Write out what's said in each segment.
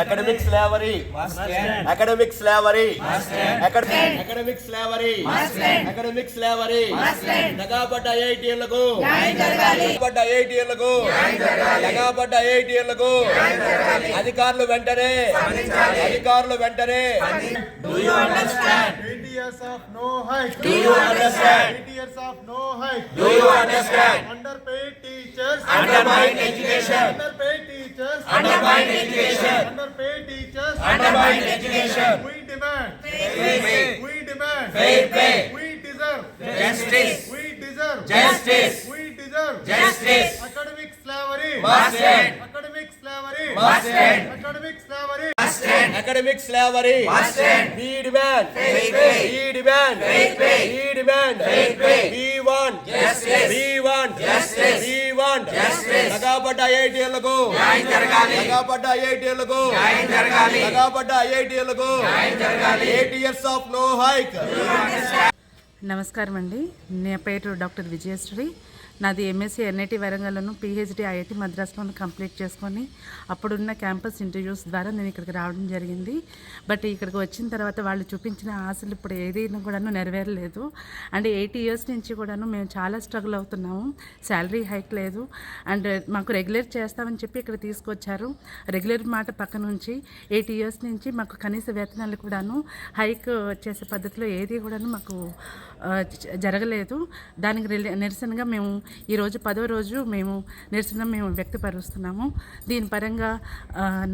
Academic slavery academic slavery academic slavery academic slavery నగాపడ్డ ఐఐటీఎల్కు నగాపడ్డ ఐఐటీఎల్కు నగాపడ్డ ఐఐటీఎల్కు అధికారులు వెంటనే అధికారులు వెంటనే Years of of no Do you understand? 20 years of no height. Do you understand? Underpaid education. Underpaid teachers. Undermined education. Underpaid teachers. Undermined education. We demand. Fair pay. We demand. Fair pay. We deserve. Justice. We deserve. Justice. We deserve. Justice. Academic slavery. Must end. Academic slavery. Must end. Academic slavery. academic slavery must end we demand fair pay we demand fair pay we demand fair pay we justice we want. Justice నగాపడ్డ ఐఐటీలకు నగాపడ్డ ఐఐటీలకు నగాపడ్డ ఐఐటీలకు 8 years of no hike నమస్కారం అండి నా పేరు డాక్టర్ విజయశ్రీ. నాది ఎంఎస్సీ ఎన్ఐటి వరంగల్లోను పిహెచ్డి ఐఐటి మద్రాసులోను కంప్లీట్ చేసుకొని అప్పుడున్న క్యాంపస్ ఇంటర్వ్యూస్ ద్వారా నేను ఇక్కడికి రావడం జరిగింది. బట్ ఇక్కడికి వచ్చిన తర్వాత వాళ్ళు చూపించిన ఆశలు ఇప్పుడు ఏదైనా కూడాను నెరవేరలేదు. అండ్ ఎయిటీ ఇయర్స్ నుంచి కూడాను మేము చాలా స్ట్రగుల్ అవుతున్నాము. శాలరీ హైక్ లేదు. అండ్ మాకు రెగ్యులర్ చేస్తామని చెప్పి ఇక్కడ తీసుకొచ్చారు. రెగ్యులర్ మాట పక్క నుంచి ఎయిటీ ఇయర్స్ నుంచి మాకు కనీస వేతనాలు కూడాను హైక్ చేసే పద్ధతిలో ఏది కూడాను మాకు జరగలేదు. దానికి రిలే నిరసనగా మేము ఈరోజు పదో రోజు మేము నిరసన మేము వ్యక్తపరుస్తున్నాము. దీని పరంగా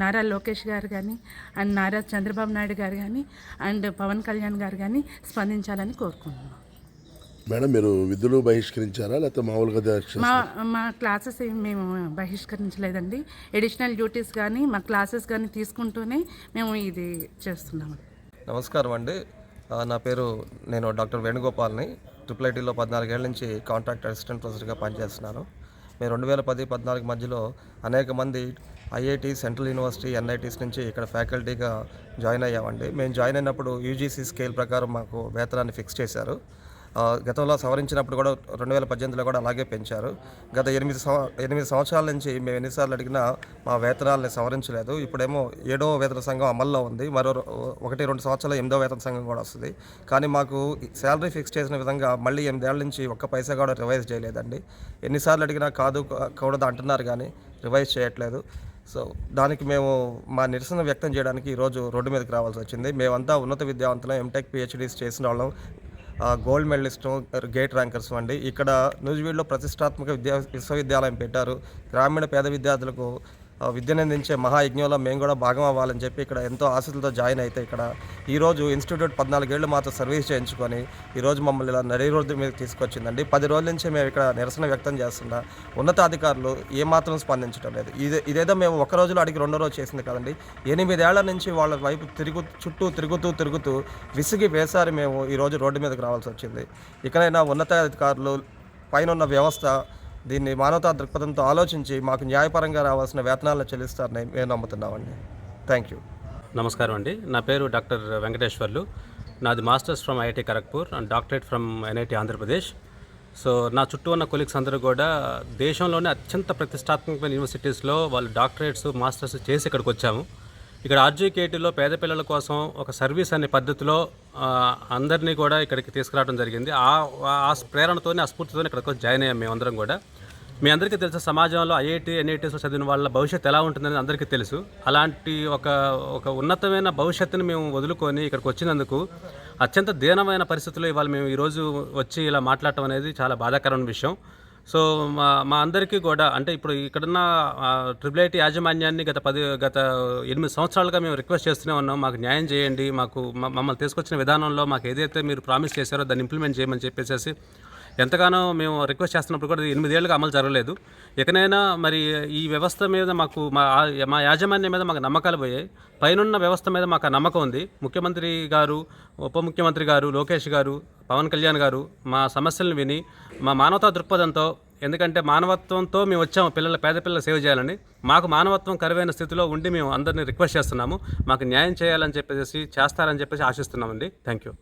నారా లోకేష్ గారు కానీ అండ్ నారా చంద్రబాబు నాయుడు గారు కానీ అండ్ పవన్ కళ్యాణ్ గారు కానీ స్పందించాలని కోరుకుంటున్నాం. మేడం మీరు విధులు బహిష్కరించారా? లేకపోతే మామూలుగా మా మా క్లాసెస్ ఏమి మేము బహిష్కరించలేదండి. ఎడిషనల్ డ్యూటీస్ కానీ మా క్లాసెస్ కానీ తీసుకుంటూనే మేము ఇది చేస్తున్నాము నమస్కారం అండి. నా పేరు నేను డాక్టర్ వేణుగోపాల్ని ట్రిపుల్ ఐటీలో పద్నాలుగేళ్ళ నుంచి కాంట్రాక్ట్ అసిస్టెంట్ ప్రొఫెసర్గా పనిచేస్తున్నాను. మేము రెండు వేల పది పద్నాలుగు మధ్యలో అనేక మంది ఐఐటి సెంట్రల్ యూనివర్సిటీ ఎన్ఐటీస్ నుంచి ఇక్కడ ఫ్యాకల్టీగా జాయిన్ అయ్యామండి. మేము జాయిన్ అయినప్పుడు యూజీసీ స్కేల్ ప్రకారం మాకు వేతనాన్ని ఫిక్స్ చేశారు. గతంలో సవరించినప్పుడు కూడా రెండు వేల పద్దెనిమిదిలో కూడా అలాగే పెంచారు. గత ఎనిమిది సంవ ఎనిమిది సంవత్సరాల నుంచి మేము ఎన్నిసార్లు అడిగినా మా వేతనాలని సవరించలేదు. ఇప్పుడేమో ఏడో వేతన సంఘం అమల్లో ఉంది. మరో ఒకటి రెండు సంవత్సరాలు ఎనిమిదో వేతన సంఘం కూడా వస్తుంది. కానీ మాకు శాలరీ ఫిక్స్ చేసిన విధంగా మళ్ళీ ఎనిమిదేళ్ళ నుంచి ఒక్క పైసా కూడా రివైజ్ చేయలేదండి. ఎన్నిసార్లు అడిగినా కాదు కూడదు అంటున్నారు కానీ రివైజ్ చేయట్లేదు. సో దానికి మేము మా నిరసన వ్యక్తం చేయడానికి ఈరోజు రోడ్డు మీదకి రావాల్సి వచ్చింది. మేమంతా ఉన్నత విద్యావంతులం ఎంటెక్ పిహెచ్డీస్ చేసిన వాళ్ళం. గోల్డ్ మెడలిస్టు గేట్ ర్యాంకర్స్ అండి. ఇక్కడ నూజివీడ్లో ప్రతిష్టాత్మక విద్యా విశ్వవిద్యాలయం పెట్టారు. గ్రామీణ పేద విద్యార్థులకు విద్యను అందించే మహాయజ్ఞంలో మేము కూడా భాగం అవ్వాలని చెప్పి ఇక్కడ ఎంతో ఆశలతో జాయిన్ అయితే ఇక్కడ ఈరోజు ఇన్స్టిట్యూట్ పద్నాలుగేళ్ళు మాతో సర్వీస్ చేయించుకొని ఈరోజు మమ్మల్ని ఇలా నడి రోడ్డు మీద తీసుకొచ్చిందండి. పది రోజుల నుంచి మేము ఇక్కడ నిరసన వ్యక్తం చేస్తున్నా ఉన్నతాధికారులు ఏమాత్రం స్పందించడం లేదు. ఇదే ఇదేదో మేము ఒక రోజులో అడిగి రెండో రోజు చేసింది కదండి. ఎనిమిదేళ్ళ నుంచి వాళ్ళ వైపు తిరుగు చుట్టూ తిరుగుతూ తిరుగుతూ విసిగి వేసారి మేము ఈరోజు రోడ్డు మీదకి రావాల్సి వచ్చింది. ఇకనైనా ఉన్నతాధికారులు పైన ఉన్న వ్యవస్థ దీన్ని మానవతా దృక్పథంతో ఆలోచించి మాకు న్యాయపరంగా రావాల్సిన వేతనాలను చెల్లిస్తారని మేము నమ్ముతున్నామండి. థ్యాంక్ యూ నమస్కారం అండి. నా పేరు డాక్టర్ వెంకటేశ్వర్లు. నాది masters from IIT Kharagpur and doctorate from NIT Andhra Pradesh. So నా చుట్టూ ఉన్న కొలీగ్స్ అందరూ కూడా దేశంలోనే అత్యంత ప్రతిష్టాత్మకమైన యూనివర్సిటీస్లో వాళ్ళు డాక్టరేట్స్ మాస్టర్స్ చేసి ఇక్కడికి వచ్చాము. ఇక్కడ ఆర్జీకేటీలో పేద పిల్లల కోసం ఒక సర్వీస్ అనే పద్ధతిలో అందరినీ కూడా ఇక్కడికి తీసుకురావడం జరిగింది. ఆ ఆ ప్రేరణతోనే ఆ స్ఫూర్తితోనే ఇక్కడికి జాయిన్ అయ్యాం మేమందరం కూడా. మీ అందరికీ తెలుసు సమాజంలో ఐఐటి ఎన్ఐటీస్ చదివిన వాళ్ళ భవిష్యత్తు ఎలా ఉంటుందని అందరికీ తెలుసు. అలాంటి ఒక ఒక ఉన్నతమైన భవిష్యత్తుని మేము వదులుకొని ఇక్కడికి వచ్చినందుకు అత్యంత దీనమైన పరిస్థితుల్లో ఇవాళ మేము ఈరోజు వచ్చి ఇలా మాట్లాడటం అనేది చాలా బాధాకరమైన విషయం. సో మా మా అందరికీ కూడా అంటే ఇప్పుడు ఇక్కడున్న ట్రిపుల్ ఐటీ యాజమాన్యాన్ని గత పది గత ఎనిమిది సంవత్సరాలుగా మేము రిక్వెస్ట్ చేస్తూనే ఉన్నాం. మాకు న్యాయం చేయండి. మాకు మమ్మల్ని తీసుకొచ్చిన విధానంలో మాకు ఏదైతే మీరు ప్రామిస్ చేశారో దాన్ని ఇంప్లిమెంట్ చేయమని చెప్పేసి ఎంతగానో మేము రిక్వెస్ట్ చేస్తున్నప్పుడు కూడా ఇది ఎనిమిదేళ్ళుగా అమలు జరగలేదు. ఇకనైనా మరి ఈ వ్యవస్థ మీద మాకు మా మా యాజమాన్యం మీద మాకు నమ్మకాలు పోయాయి. పైనున్న వ్యవస్థ మీద మాకు నమ్మకం ఉంది. ముఖ్యమంత్రి గారు ఉప ముఖ్యమంత్రి గారు లోకేష్ గారు పవన్ కళ్యాణ్ గారు మా సమస్యలను విని మా మానవతా దృక్పథంతో ఎందుకంటే మానవత్వంతో మేము వచ్చాము పిల్లల పేద పిల్లలు సేవ చేయాలని. మాకు మానవత్వం కరువైన స్థితిలో ఉండి మేము అందరినీ రిక్వెస్ట్ చేస్తున్నాము. మాకు న్యాయం చేయాలని చెప్పేసి చేస్తారని చెప్పేసి ఆశిస్తున్నామండి. Thank you